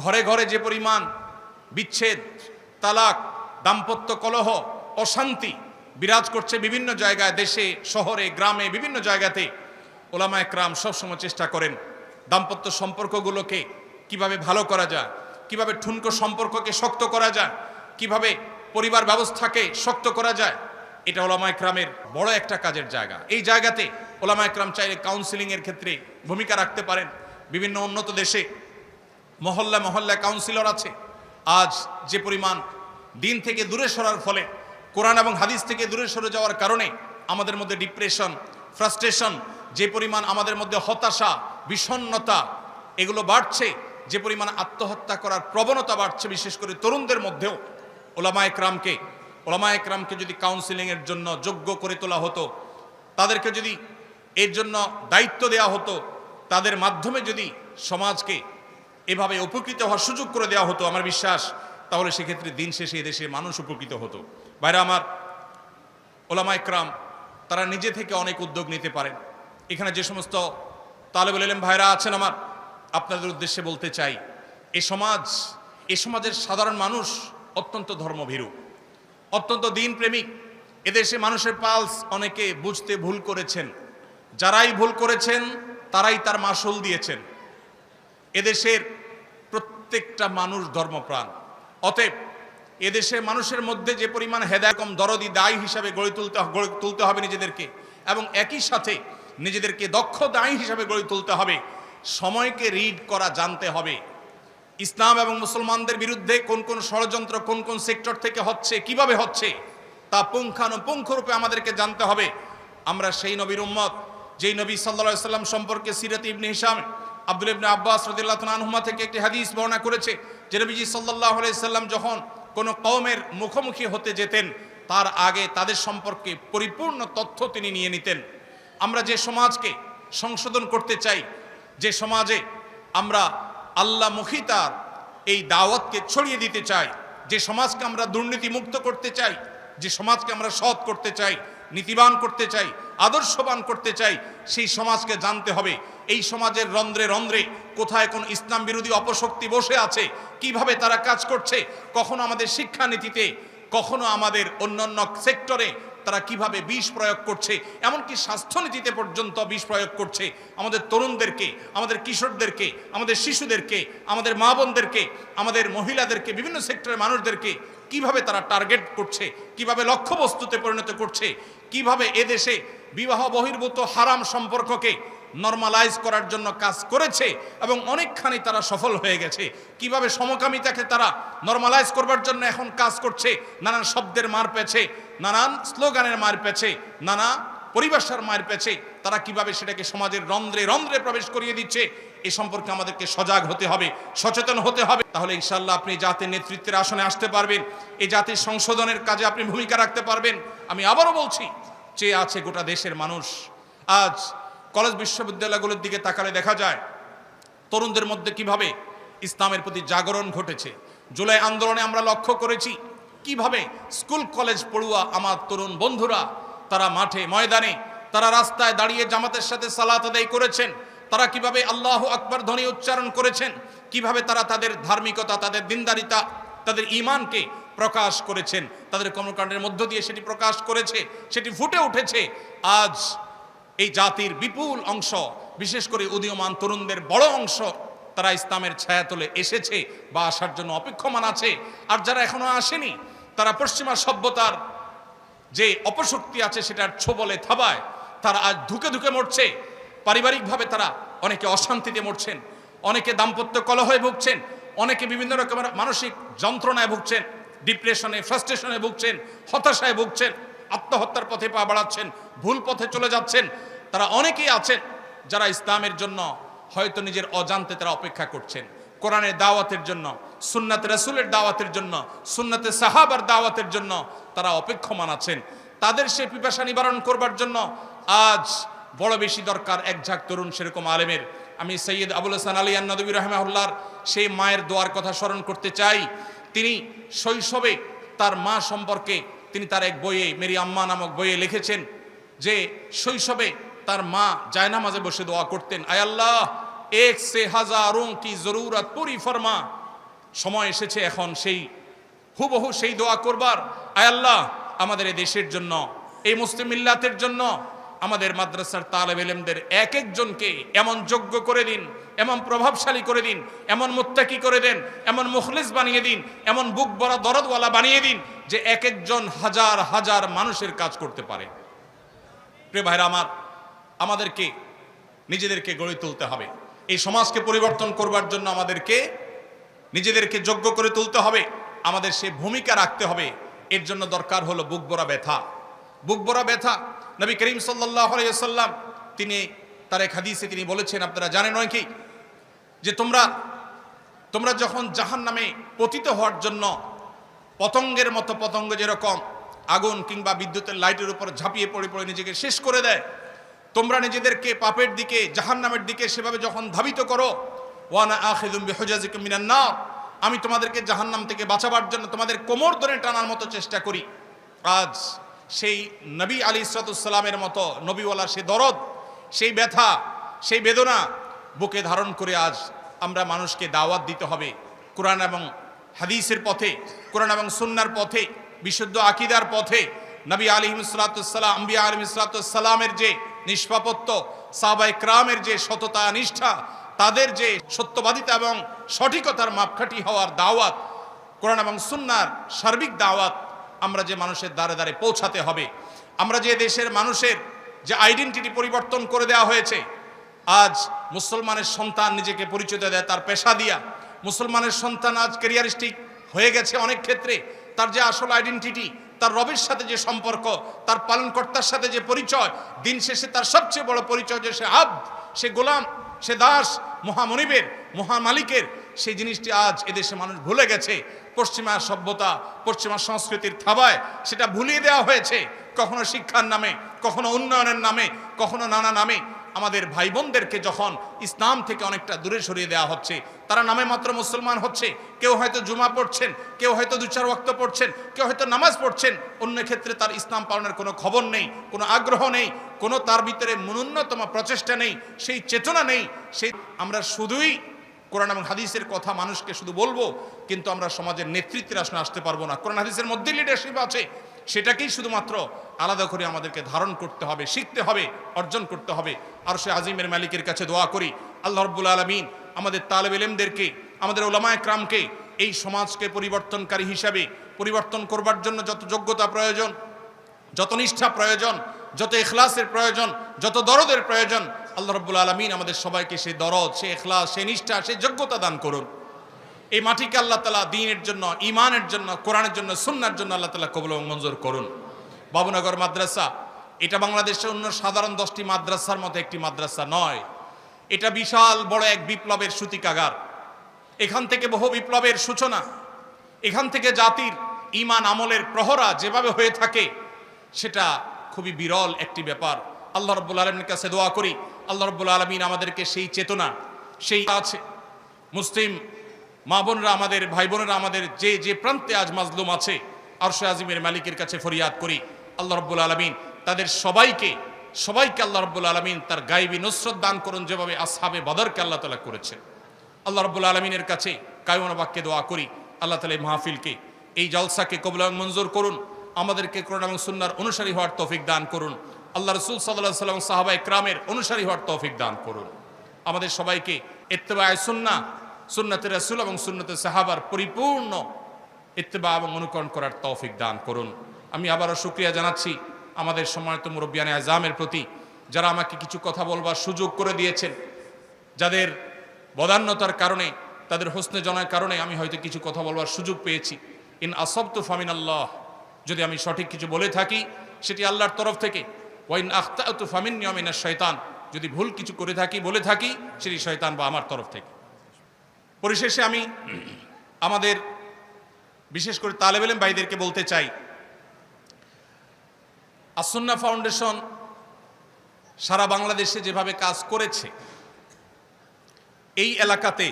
ঘরে ঘরে যে পরিমাণ বিচ্ছেদ, তালাক, দাম্পত্য কলহ, অশান্তি বিরাজ করছে বিভিন্ন জায়গায়, দেশে, শহরে, গ্রামে, বিভিন্ন জায়গাতে ওলামা একরাম সবসময় চেষ্টা করেন দাম্পত্য সম্পর্কগুলোকে কীভাবে ভালো করা যায়, কীভাবে ঠুনকো সম্পর্ককে শক্ত করা যায়, কীভাবে পরিবার ব্যবস্থাকে শক্ত করা যায়, এটা ওলামা একরামের বড় একটা কাজের জায়গা। এই জায়গাতে ওলামা একরাম চাইলে কাউন্সিলিংয়ের ক্ষেত্রে ভূমিকা রাখতে পারেন। বিভিন্ন উন্নত দেশে মহল্লা মহল্লা কাউন্সিলর আছে। আজ যে পরিমাণ দিন থেকে দূরে সরার ফলে, কোরআন এবং হাদিস থেকে দূরে সরে যাওয়ার কারণে আমাদের মধ্যে ডিপ্রেশন ফ্রাস্ট্রেশন যে পরিমাণ আমাদের মধ্যে হতাশা, বিষণ্ণতা, এগুলো বাড়ছে, যে পরিমাণ আত্মহত্যা করার প্রবণতা বাড়ছে, বিশেষ করে তরুণদের মধ্যেও, ওলামা একরামকে ওলামা একরামকে যদি কাউন্সিলিংয়ের জন্য যোগ্য করে তোলা হতো, তাদেরকে যদি এর জন্য দায়িত্ব দেওয়া হতো, তাদের মাধ্যমে যদি সমাজকে এভাবে উপকৃত হওয়ার সুযোগ করে দেওয়া হতো, আমার বিশ্বাস। তাহলে সেক্ষেত্রে দিন শেষে এদেশে মানুষ উপকৃত হতো। বাইরে আমার, ওলামা একরাম, তারা নিজে থেকে অনেক উদ্যোগ নিতে পারেন। এখানে যে সমস্ত তালেবুল এলেম ভাইরা আছেন আমার, আপনাদের উদ্দেশ্যে বলতে চাই, এ সমাজ, এ সমাজের সাধারণ মানুষ অত্যন্ত ধর্মভীরু, অত্যন্ত দিন প্রেমিক এদেশে মানুষের পালস অনেকে বুঝতে ভুল করেছেন। যারাই ভুল করেছেন, তারাই তার মাসুল দিয়েছেন। এদেশের প্রত্যেকটা মানুষ ধর্মপ্রাণ। অতএব এদেশের মানুষের মধ্যে যে পরিমাণ হেদায়কম দরদি দায়ী হিসাবে গড়ে তুলতে গড়ে তুলতে হবে নিজেদেরকে এবং একই সাথে নিজেদেরকে দক্ষ দায়ী হিসাবে গড়ে তুলতে হবে। সময়কে রিড করা, জানতে হবে। ইসলাম এবং মুসলমানদের বিরুদ্ধে কোন কোন ষড়যন্ত্র, কোন কোন সেক্টর থেকে হচ্ছে, কীভাবে হচ্ছে, তা পুঙ্খানুপুঙ্খরূপে আমাদেরকে জানতে হবে। আমরা সেই নবীর উম্মত, যেই নবী সাল্লা সাল্লাম সম্পর্কে সিরত ইবনে হিসাম আব্দুল ইবনে আব্বাস রদিল্লাহ আনহুমা থেকে একটি হাদিস বর্ণনা করেছে যে নবীজি সাল্লাহ সাল্লাম যখন কোনো কওমের মুখোমুখি হতে যেতেন, তার আগে তাদের সম্পর্কে পরিপূর্ণ তথ্য তিনি নিয়ে নিতেন। আমরা যে সমাজকে সংশোধন করতে চাই, যে সমাজে আমরা আল্লাহ মুখিতার এই দাওয়াতকে ছড়িয়ে দিতে চাই, যে সমাজকে আমরা দুর্নীতি মুক্ত করতে চাই, যে সমাজকে আমরা সৎ করতে চাই নীতিবান করতে চাই, আদর্শবান করতে চাই, সেই সমাজকে জানতে হবে। এই সমাজের রন্ধ্রে রন্ধ্রে কোথায় কোন ইসলাম বিরোধী অপশক্তি বসে আছে, কীভাবে তারা কাজ করছে, কখনো আমাদের শিক্ষানীতিতে, কখনো আমাদের অন্যান্য সেক্টরে তারা কীভাবে বিষ প্রয়োগ করছে, এমনকি স্বাস্থ্যনীতিতে পর্যন্ত বিষ প্রয়োগ করছে। আমাদের তরুণদেরকে, আমাদের কিশোরদেরকে, আমাদের শিশুদেরকে, আমাদের মা বোনদেরকে, আমাদের মহিলাদেরকে, বিভিন্ন সেক্টরের মানুষদেরকে কীভাবে তারা টার্গেট করছে? কীভাবে লক্ষ্যবস্তুতে পরিণত করছে? কীভাবে এদেশে বিবাহ বহির্ভূত হারাম সম্পর্ককে নর্মালাইজ করার জন্য কাজ করেছে এবং অনেকখানি তারা সফল হয়ে গেছে? কীভাবে সমকামিতাকে তারা নর্মালাইজ করবার জন্য এখন কাজ করছে? নানান শব্দের মার পেছে নানান স্লোগানের মার পেছে নানা পরিভাষার মার পেছে তারা কীভাবে সেটাকে সমাজের রন্ধ্রে রন্ধ্রে প্রবেশ করিয়ে দিচ্ছে, এ সম্পর্কে আমাদেরকে সজাগ হতে হবে, সচেতন হতে হবে। তাহলে ইনশাল্লাহ আপনি জাতির নেতৃত্বের আসনে আসতে পারবেন এই জাতির সংশোধনের কাজে আপনি ভূমিকা রাখতে পারবেন। আমি আবারও বলছি, চেয়ে আছে গোটা দেশের মানুষ। আজ কলেজ বিশ্ববিদ্যালয়গুলোর দিকে তাকালে দেখা যায়, তরুণদের মধ্যে কীভাবে ইসলামের প্রতি জাগরণ ঘটেছে। জুলাই আন্দোলনে আমরা লক্ষ্য করেছি, কীভাবে স্কুল কলেজ পড়ুয়া আমার তরুণ বন্ধুরা, তারা মাঠে ময়দানে তারা রাস্তায় দাঁড়িয়ে জামাতের সাথে সালাত আদায় করেছেন, তারা কীভাবে আল্লাহ আকবর ধ্বনি উচ্চারণ করেছেন, কীভাবে তারা তাদের ধার্মিকতা, তাদের দিনদারিতা, তাদের ইমানকে প্রকাশ করেছেন, তাদের কর্মকাণ্ডের মধ্য দিয়ে সেটি প্রকাশ করেছে, সেটি ফুটে উঠেছে। আজ এই জাতির বিপুল অংশ, বিশেষ করে উদীয়মান তরুণদের বড় অংশ, তারা ইসলামের ছায়া ছায়াতলে এসেছে বা আসার জন্য অপেক্ষমান আছে। আর যারা এখনও আসেনি, তারা পশ্চিমা সভ্যতার যে অপশক্তি আছে, সেটার ছোবলে থাবায়। তারা আজ ধুকে ধুকে মরছে। পারিবারিকভাবে তারা অনেকে অশান্তিতে মরছেন, অনেকে দাম্পত্য কলহে ভুগছেন, অনেকে বিভিন্ন রকমের মানসিক যন্ত্রণায় ভুগছেন, ডিপ্রেশনে, ফ্রাস্ট্রেশনে ভুগছেন, হতাশায় ভুগছেন, আত্মহত্যার পথে পা বাড়াচ্ছেন, ভুল পথে চলে যাচ্ছেন। তারা অনেকেই আছেন যারা ইসলামের জন্য হয়তো নিজের অজান্তে তারা অপেক্ষা করছেন। কোরআনের দাওয়াতের জন্য, সুন্নাতে রসুলের দাওয়াতের জন্য, সুন্নাতে সাহাবার দাওয়াতের জন্য তারা অপেক্ষমান আছেন। তাদের সে পিপাসা নিবারণ করবার জন্য আজ বড় বেশি দরকার এক ঝাঁক তরুণ সেরকম আলেমের। আমি সৈয়দ আবুল হাসান আলী আন্নদবী রহমাহুল্লার সেই মায়ের দোয়ার কথা স্মরণ করতে চাই। তিনি শৈশবে তার মা সম্পর্কে তিনি তার এক বইয়ে, মেরি আম্মা নামক বইয়ে লিখেছেন যে, শৈশবে তার মা জায়নামাজে বসে দোয়া করতেন। আয় আল্লাহ, এক সে হাজারোং কি জরুরত পুরি ফরমা। সময় এসেছে এখন সেই, হুবহু সেই দোয়া করবার। আয় আল্লাহ, আমাদের এই দেশের জন্য, এই মুসলিম মিল্লাতের জন্য আমাদের মাদ্রাসার তালেব এলেমদের এক একজনকে এমন যোগ্য করে দিন, এমন প্রভাবশালী করে দিন, এমন মুত্তাকি করে দেন, এমন মুখলিস বানিয়ে দিন, এমন বুক বড় দরদওয়ালা বানিয়ে দিন যে এক একজন হাজার হাজার মানুষের কাজ করতে পারে। প্রিয় ভাইরা আমার, আমাদেরকে, নিজেদেরকে গড়ে তুলতে হবে। এই সমাজকে পরিবর্তন করবার জন্য আমাদেরকে নিজেদেরকে যোগ্য করে তুলতে হবে। আমাদের সে ভূমিকা রাখতে হবে। এর জন্য দরকার হলো বুক বড়া ব্যথা। বুক বড়া ব্যথা নবী করিম সাল্লাহ সাল্লাম তিনি তার এক হাদিসে তিনি বলেছেন, আপনারা জানেন কি? যে তোমরা তোমরা যখন জাহান নামে পতিত হওয়ার জন্য পতঙ্গের মতো পতঙ্গ যেরকম আগুন কিংবা বিদ্যুতের লাইটের উপর ঝাঁপিয়ে পড়ে পড়ে নিজেকে শেষ করে দেয়, তোমরা নিজেদেরকে পাপের দিকে জাহান নামের দিকে সেভাবে যখন ধাবিত করো, ওয়ানা আখিদুম বিহজাজিকুম মিনান নার, আমি তোমাদেরকে জাহান্নাম থেকে বাঁচাবার জন্য তোমাদের কোমর ধরে টানার মতো চেষ্টা করি। আজ সেই নবী আলী ইসরাতুসাল্লামের মতো নবীওয়ালার সেই দরদ, সেই ব্যথা, সেই বেদনা বুকে ধারণ করে আজ আমরা মানুষকে দাওয়াত দিতে হবে। কোরআন এবং হাদিসের পথে, কোরআন এবং সুন্নার পথে, বিশুদ্ধ আকিদার পথে নবী আলিম ইসলাতাম আম্বিয়া আলিম ইসলাতামের যে নিষ্পাপত্য সাবাই ক্রামের যে সততা, নিষ্ঠা, তাদের যে সত্যবাদিতা এবং সঠিকতার মাপকাঠি হওয়ার দাওয়াত, কোরআন এবং সুন্নার সার্বিক দাওয়াত আমরা যে মানুষের দ্বারে দ্বারে পৌঁছাতে হবে। আমরা যে দেশের মানুষের যে আইডেন্টিটি পরিবর্তন করে দেওয়া হয়েছে, আজ মুসলমানের সন্তান নিজেকে পরিচয় দেয়, তার পেশা দিয়া। মুসলমানের সন্তান আজ ক্যারিয়ারিস্টিক হয়ে গেছে অনেক ক্ষেত্রে। তার যে আসল আইডেন্টিটি তার রবের সাথে যে সম্পর্ক, তার পালনকর্তার সাথে যে পরিচয়, দিন শেষে তার সবচেয়ে বড় পরিচয় যে সে আব, সে গোলাম, সে দাস, মহামনিবের, মহামালিকের সেই জিনিসটি আজ এদেশে মানুষ ভুলে গেছে। পশ্চিমা সভ্যতা, পশ্চিমা সংস্কৃতির থাবায় সেটা ভুলিয়ে দেওয়া হয়েছে। কখনো শিক্ষার নামে, কখনো উন্নয়নের নামে, কখনো নানা নামে। আমাদের ভাই বোনদেরকে যখন ইসলাম থেকে অনেকটা দূরে সরিয়ে দেওয়া হচ্ছে, তারা নামে মাত্র মুসলমান হচ্ছে। কেউ হয়তো জুমা পড়ছেন, কেউ হয়তো দু চার ওয়াক্ত পড়ছেন, কেউ হয়তো নামাজ পড়ছেন। অন্য ক্ষেত্রে তার ইসলাম পালনের কোনো খবর নেই, কোনো আগ্রহ নেই, কোনো তার ভিতরে ন্যূনতম প্রচেষ্টা নেই, সেই চেতনা নেই। সেই আমরা শুধুই কোরআন এবং হাদিসের কথা মানুষকে শুধু বলব, কিন্তু আমরা সমাজের নেতৃত্বের আসনে আসতে পারব না। কোরআন হাদিসের মধ্যে লিডারশিপ আছে, সেটাকেই শুধুমাত্র আলাদা করে আমাদেরকে ধারণ করতে হবে, শিখতে হবে, অর্জন করতে হবে। আর সে আজিমের মালিকের কাছে দোয়া করি, আল্লাহ রব্বুল আলমিন আমাদের তালেব এলেমদেরকে, আমাদের ওলামায় ক্রামকে এই সমাজকে পরিবর্তনকারী হিসাবে পরিবর্তন করবার জন্য যত যোগ্যতা প্রয়োজন, যত নিষ্ঠা প্রয়োজন, যত এখলাসের প্রয়োজন, যত দরদের প্রয়োজন আল্লাহ রব্বুল আলমিন আমাদের সবাইকে সেই দরদ, সে এখলাস সে নিষ্ঠা, সে যোগ্যতা দান করুন। এই মাটিকে আল্লাহ তালা দিনের জন্য ইমানের জন্য, কোরআনের জন্য, সুন্নার জন্য আল্লাহ তালা কবল মঞ্জুর করুন। বাবুনগর মাদ্রাসা, এটা বাংলাদেশের অন্য সাধারণ দশটি মাদ্রাসার মতো একটি মাদ্রাসা নয়। এটা বিশাল বড় এক বিপ্লবের সূতিকাগার। এখান থেকে বহু বিপ্লবের সূচনা, এখান থেকে জাতির ইমান আমলের প্রহরা যেভাবে হয়ে থাকে, সেটা খুবই বিরল একটি ব্যাপার। আল্লাহ রব্বুল আলমীর কাছে দোয়া করি আল্লাহ রব্বুল আলমিন আমাদেরকে সেই চেতনা, সেই আছে। মুসলিম মা বোনরা আমাদের, ভাই বোনেরা আমাদের যে যে প্রান্তে আজ মাজলুম আছে, আরশে আজিমের মালিকের কাছে ফরিয়াদ করি, আল্লাহ রব্বুল আলমিন তাদের সবাইকে সবাইকে আল্লাহ রব্বুল আলমিন তার গাইবী নুসরত দান করুন যেভাবে আসহাবে বদরকে আল্লাহ তালা করেছেন। আল্লাহ রব্বুল আলমিনের কাছে কায়মনাবাক্যে দোয়া করি, আল্লাহ তালা মাহফিলকে, এই জলসাকে কবুল মঞ্জুর করুন, আমাদেরকে কোরআন এবং সুন্নার অনুসারী হওয়ার তৌফিক দান করুন আল্লাহ রসুল সাল্লাহ সাল্লাম সাহাবা ইকরামের অনুসারী হওয়ার তৌফিক দান করুন। আমাদের সবাইকে ইত্তেবায় সুন্না সুন্নতের রসুল এবং সুন্নতের সাহাবার পরিপূর্ণ ইত্তেবা এবং অনুকরণ করার তৌফিক দান করুন। আমি আবারও শুক্রিয়া জানাচ্ছি আমাদের সম্মানিত মুরব্বিয়ানে আজামের প্রতি, যারা আমাকে কিছু কথা বলবার সুযোগ করে দিয়েছেন, যাদের বদান্যতার কারণে, তাদের হোসনে জনার কারণে আমি হয়তো কিছু কথা বলবার সুযোগ পেয়েছি। ইন আসব তু ফামিন আল্লাহ যদি আমি সঠিক কিছু বলে থাকি, সেটি আল্লাহর তরফ থেকে ওয়াইন আখতা তু ফামিন নিয়মিনা শয়তান যদি ভুল কিছু করে থাকি, বলে থাকি, সেটি শয়তান বা আমার তরফ থেকে। পরিশেষে আমি আমাদের বিশেষ করে তালেবেলেম ভাইদেরকে বলতে চাই আসন্না ফাউন্ডেশন সারা বাংলাদেশে যেভাবে কাজ করেছে, এই এলাকাতে,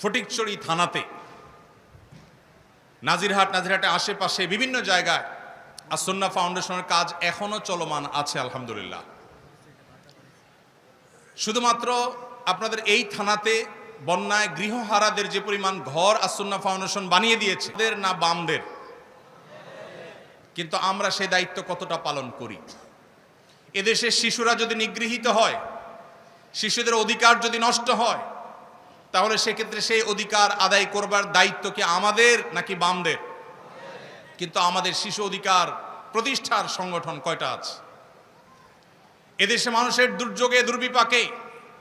ফটিকচড়ি থানাতে, নাজিরহাট, নাজিরহাটের আশেপাশে বিভিন্ন জায়গায় আসন্না ফাউন্ডেশনের কাজ এখনও চলমান আছে, আলহামদুলিল্লাহ। শুধুমাত্র আপনাদের এই থানাতে বন্যায় গৃহহারাদের যে পরিমাণ ঘর আসন্না ফাউন্ডেশন বানিয়ে দিয়েছে তাদের না বামদের? কিন্তু আমরা সেই দায়িত্ব কতটা পালন করি? এদেশের শিশুরা যদি নিগৃহীত হয়, শিশুদের অধিকার যদি নষ্ট হয়, তাহলে সেক্ষেত্রে সেই অধিকার আদায় করবার দায়িত্ব কি আমাদের নাকি বামদের? কিন্তু আমাদের শিশু অধিকার প্রতিষ্ঠার সংগঠন কয়টা আছে? এদেশে মানুষের দুর্যোগে, দুর্বিপাকে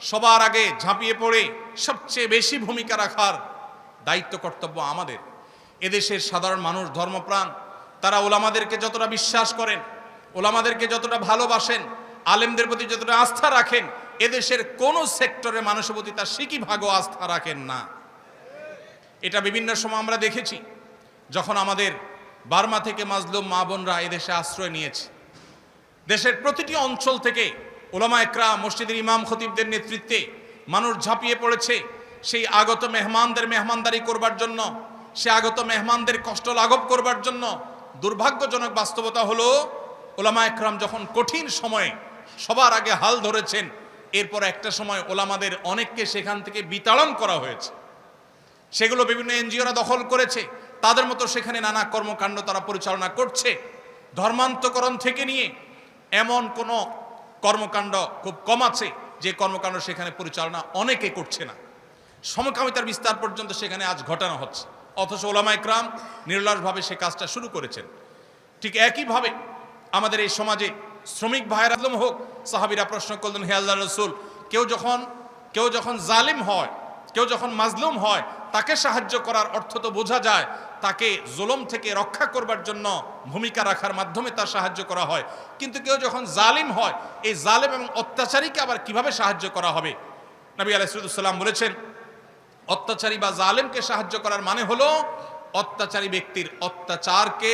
সবার আগে ঝাঁপিয়ে পড়ে সবচেয়ে বেশি ভূমিকা রাখার দায়িত্ব, কর্তব্য আমাদের। এদেশের সাধারণ মানুষ, ধর্মপ্রাণ, তারা ওলামাদেরকে যতটা বিশ্বাস করেন, ওলামাদেরকে যতটা ভালোবাসেন, আলেমদের প্রতি যতটা আস্থা রাখেন, এদেশের কোনো সেক্টরে মানুষের প্রতি তার সিকি ভাগও আস্থা রাখেন না। এটা বিভিন্ন সময় আমরা দেখেছি, যখন আমাদের বার্মা থেকে মাজলুম মা বোনরা এদেশে আশ্রয় নিয়েছে। দেশের প্রতিটি অঞ্চল থেকে ওলামা একরা মসজিদের ইমাম খতিবদের নেতৃত্বে মানুষ ঝাঁপিয়ে পড়েছে। সেই আগত মেহমানদের মেহমানদারি করবার জন্য, সে আগত মেহমানদের কষ্ট লাঘব করবার জন্য দুর্ভাগ্যজনক বাস্তবতা হলো, ওলামা একরাম যখন কঠিন সময়ে সবার আগে হাল ধরেছেন, এরপর একটা সময় ওলামাদের অনেককে সেখান থেকে বিতাড়ন করা হয়েছে। সেগুলো বিভিন্ন এনজিওরা দখল করেছে। তাদের মতো সেখানে নানা কর্মকাণ্ড তারা পরিচালনা করছে। ধর্মান্তকরণ থেকে নিয়ে এমন কোনো কর্মকাণ্ড খুব কম আছে, যে কর্মকাণ্ড সেখানে পরিচালনা অনেকে করছে না। সমকামিতার বিস্তার পর্যন্ত সেখানে আজ ঘটানো হচ্ছে। অথচ ওলামা ইকরাম নির্লসভাবে সে কাজটা শুরু করেছেন। ঠিক একইভাবে আমাদের এই সমাজে শ্রমিক ভাইয়ের আদম হোক, সাহাবিরা প্রশ্ন করলেন, হে আল্লাহ রসুল, কেউ যখন কেউ যখন জালিম হয়, কেউ যখন মাজলুম হয়, তাকে সাহায্য করার অর্থ তো বোঝা যায় তাকে জুলম থেকে রক্ষা করবার জন্য ভূমিকা রাখার মাধ্যমে তার সাহায্য করা হয়। কিন্তু কেউ যখন জালিম হয়, এই জালিম এবং অত্যাচারীকে আবার কীভাবে সাহায্য করা হবে? নবী আলাইসালাম বলেছেন, অত্যাচারী বা জালেমকে সাহায্য করার মানে হলো অত্যাচারী ব্যক্তির অত্যাচারকে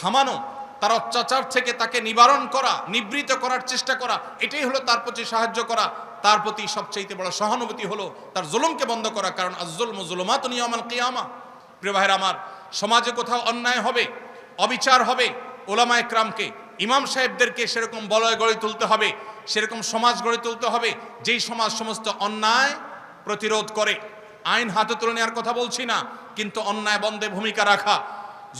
থামানো, তার অত্যাচার থেকে তাকে নিবারণ করা, নিবৃত করার চেষ্টা করা, এটাই হলো তার প্রতি সাহায্য করা। তার প্রতি সবচাইতে বড় সহানুভূতি হলো তার জুলুমকে বন্ধ করা। কারণ আজল জুলুমাত নিয়মাল কিয়ামা। প্রিয় আমার, সমাজে কোথাও অন্যায় হবে, অবিচার হবে ওলামা একরামকে, ইমাম সাহেবদেরকে সেরকম বলয় গড়ে তুলতে হবে, সেরকম সমাজ গড়ে তুলতে হবে, যেই সমাজ সমস্ত অন্যায় প্রতিরোধ করে। আইন হাতে তুলে নেওয়ার কথা বলছি না, কিন্তু অন্যায় বন্ধে ভূমিকা রাখা,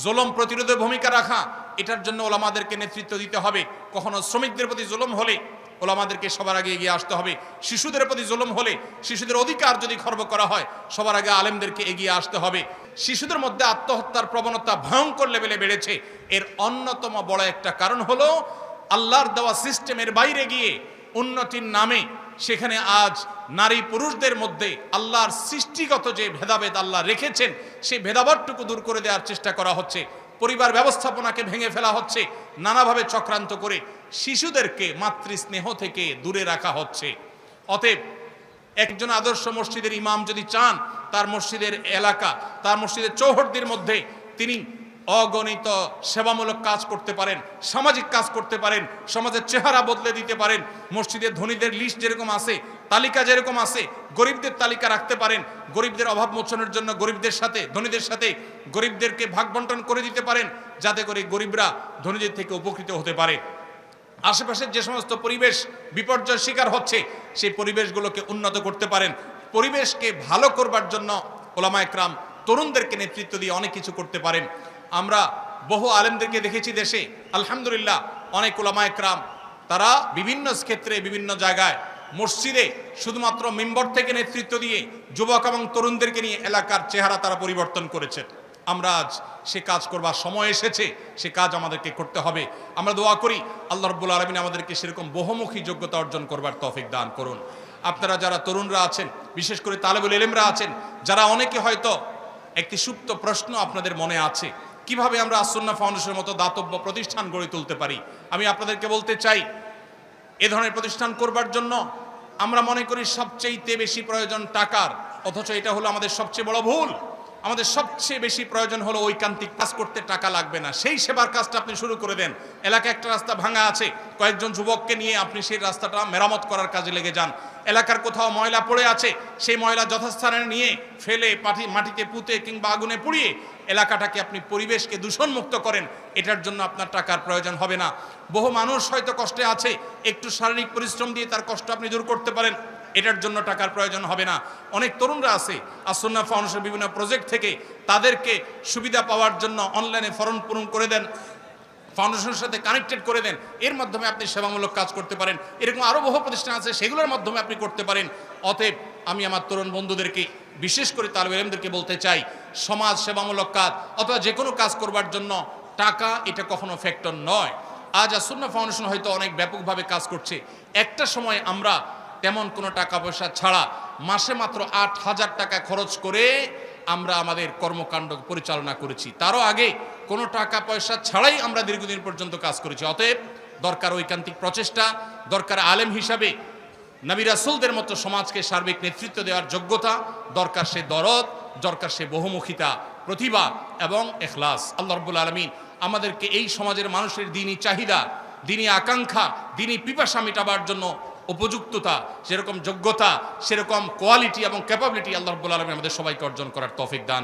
জুলম প্রতিরোধে ভূমিকা রাখা, এটার জন্য ওলামাদেরকে নেতৃত্ব দিতে হবে। কখনো শ্রমিকদের প্রতি জুলম হলে ওলামাদেরকে সবার আগে এগিয়ে আসতে হবে। শিশুদের প্রতি জুলুম হলে শিশুদের অধিকার যদি খর্ব করা হয়, সবার আগে আলেমদেরকে এগিয়ে আসতে হবে। শিশুদের মধ্যে আত্মহত্যার প্রবণতা ভয়ঙ্কর লেভেলে বেড়েছে। এর অন্যতম বড় একটা কারণ হলো, আল্লাহর দেওয়া সিস্টেমের বাইরে গিয়ে উন্নতির নামে সেখানে আজ নারী পুরুষদের মধ্যে আল্লাহর সৃষ্টিগত যে ভেদাভেদ আল্লাহ রেখেছেন, সেই ভেদাভেদটুকু দূর করে দেওয়ার চেষ্টা করা হচ্ছে। পরিবার ব্যবস্থাপনাকে ভেঙে ফেলা হচ্ছে, নানাভাবে চক্রান্ত করে শিশুদেরকে মাতৃস্নেহ থেকে দূরে রাখা হচ্ছে। অতএব একজন আদর্শ মসজিদের ইমাম যদি চান, তার মসজিদের এলাকা, তার মসজিদের চৌহদ্দির মধ্যে তিনি অগণিত সেবামূলক কাজ করতে পারেন, সামাজিক কাজ করতে পারেন, সমাজের চেহারা বদলে দিতে পারেন, মসজিদের ধনীদের লিস্ট যেরকম আছে তালিকা যেরকম আছে, গরিবদের তালিকা রাখতে পারেন। গরিবদের অভাব মোচনের জন্য গরিবদের সাথে, ধনীদের সাথে গরিবদেরকে ভাগ বন্টন করে দিতে পারেন, যাতে করে গরিবরা ধনীদের থেকে উপকৃত হতে পারে। আশেপাশের যে সমস্ত পরিবেশ বিপর্যয় শিকার হচ্ছে, সেই পরিবেশগুলোকে উন্নত করতে পারেন। পরিবেশকে ভালো করবার জন্য ওলামা একরাম তরুণদেরকে নেতৃত্ব দিয়ে অনেক কিছু করতে পারেন। আমরা বহু আলেমদেরকে দেখেছি দেশে, আলহামদুলিল্লাহ, অনেক ওলামা একরাম, তারা বিভিন্ন ক্ষেত্রে, বিভিন্ন জায়গায় মসজিদে শুধুমাত্র মেম্বর থেকে নেতৃত্ব দিয়ে যুবক এবং তরুণদেরকে নিয়ে এলাকার চেহারা তারা পরিবর্তন করেছেন আমরা আজ সে কাজ করবার সময় এসেছে, সে কাজ আমাদেরকে করতে হবে। আমরা দোয়া করি, আল্লাহ রব্বুল আলমিন আমাদেরকে সেরকম বহুমুখী যোগ্যতা অর্জন করবার তফিক দান করুন। আপনারা যারা তরুণরা আছেন, বিশেষ করে তালেবুল এলেমরা আছেন, যারা অনেকে হয়তো একটি সুপ্ত প্রশ্ন আপনাদের মনে আছে, কীভাবে আমরা আসন্না ফাউন্ডেশনের মতো দাতব্য প্রতিষ্ঠান গড়ে তুলতে পারি? আমি আপনাদেরকে বলতে চাই, এ ধরনের প্রতিষ্ঠান করবার জন্য আমরা মনে করি সবচেয়ে বেশি প্রয়োজন টাকার অথচ এটা হলো আমাদের সবচেয়ে বড় ভুল। আমাদের সবচেয়ে বেশি প্রয়োজন হলো ঐকান্তিক, কাজ করতে টাকা লাগবে না। সেই সেবার কাজটা আপনি শুরু করে দেন। এলাকায় একটা রাস্তা ভাঙা আছে, কয়েকজন যুবককে নিয়ে আপনি সেই রাস্তাটা মেরামত করার কাজে লেগে যান। এলাকার কোথাও ময়লা পড়ে আছে, সেই ময়লা যথাস্থানে নিয়ে ফেলে পাটি মাটিতে পুঁতে কিংবা আগুনে পুড়িয়ে এলাকাটাকে আপনি পরিবেশকে দূষণমুক্ত করেন। এটার জন্য আপনার টাকার প্রয়োজন হবে না। বহু মানুষ হয়তো কষ্টে আছে, একটু শারীরিক পরিশ্রম দিয়ে তার কষ্ট আপনি দূর করতে পারেন। এটার জন্য টাকার প্রয়োজন হবে না। অনেক তরুণরা আছে আসন্না ফাউন্ডেশন বিভিন্ন প্রজেক্ট থেকে তাদেরকে সুবিধা পাওয়ার জন্য অনলাইনে ফর্ম পূরণ করে দেন, ফাউন্ডেশনের সাথে কানেক্টেড করে দেন। এর মাধ্যমে আপনি সেবামূলক কাজ করতে পারেন। এরকম আরও বহু প্রতিষ্ঠান আছে, সেগুলোর মাধ্যমে আপনি করতে পারেন। অতএব আমি আমার তরুণ বন্ধুদেরকে, বিশেষ করে তালব এলেমদেরকে বলতে চাই, সমাজ সেবামূলক কাজ অথবা যে কোনো কাজ করবার জন্য টাকা এটা কখনো ফ্যাক্টর নয়। আজ আসন্না ফাউন্ডেশন হয়তো অনেক ব্যাপকভাবে কাজ করছে। একটা সময় আমরা তেমন কোনো টাকা পয়সা ছাড়া মাসে মাত্র আট হাজার টাকা খরচ করে আমরা আমাদের কর্মকাণ্ড পরিচালনা করেছি। তারও আগে কোনো টাকা পয়সা ছাড়াই আমরা দীর্ঘদিন পর্যন্ত কাজ করেছি। অতএব দরকার ঐকান্তিক প্রচেষ্টা, দরকার আলেম হিসাবে নবী রাসুলদের মতো সমাজকে সার্বিক নেতৃত্ব দেওয়ার যোগ্যতা, দরকার সে দরদ, দরকার সে বহুমুখিতা, প্রতিভা এবং এখলাস। আল্লাহ রব্বুল আলমিন আমাদেরকে এই সমাজের মানুষের দিনই চাহিদা দিনই আকাঙ্ক্ষা দিনই পিপাসা মেটাবার জন্য উপযুক্ততা, সেরকম যোগ্যতা, সেরকম কোয়ালিটি এবং ক্যাপাবিলিটি আল্লাহ রব্বুল আলমী আমাদের সবাইকে অর্জন করার তফিক দান।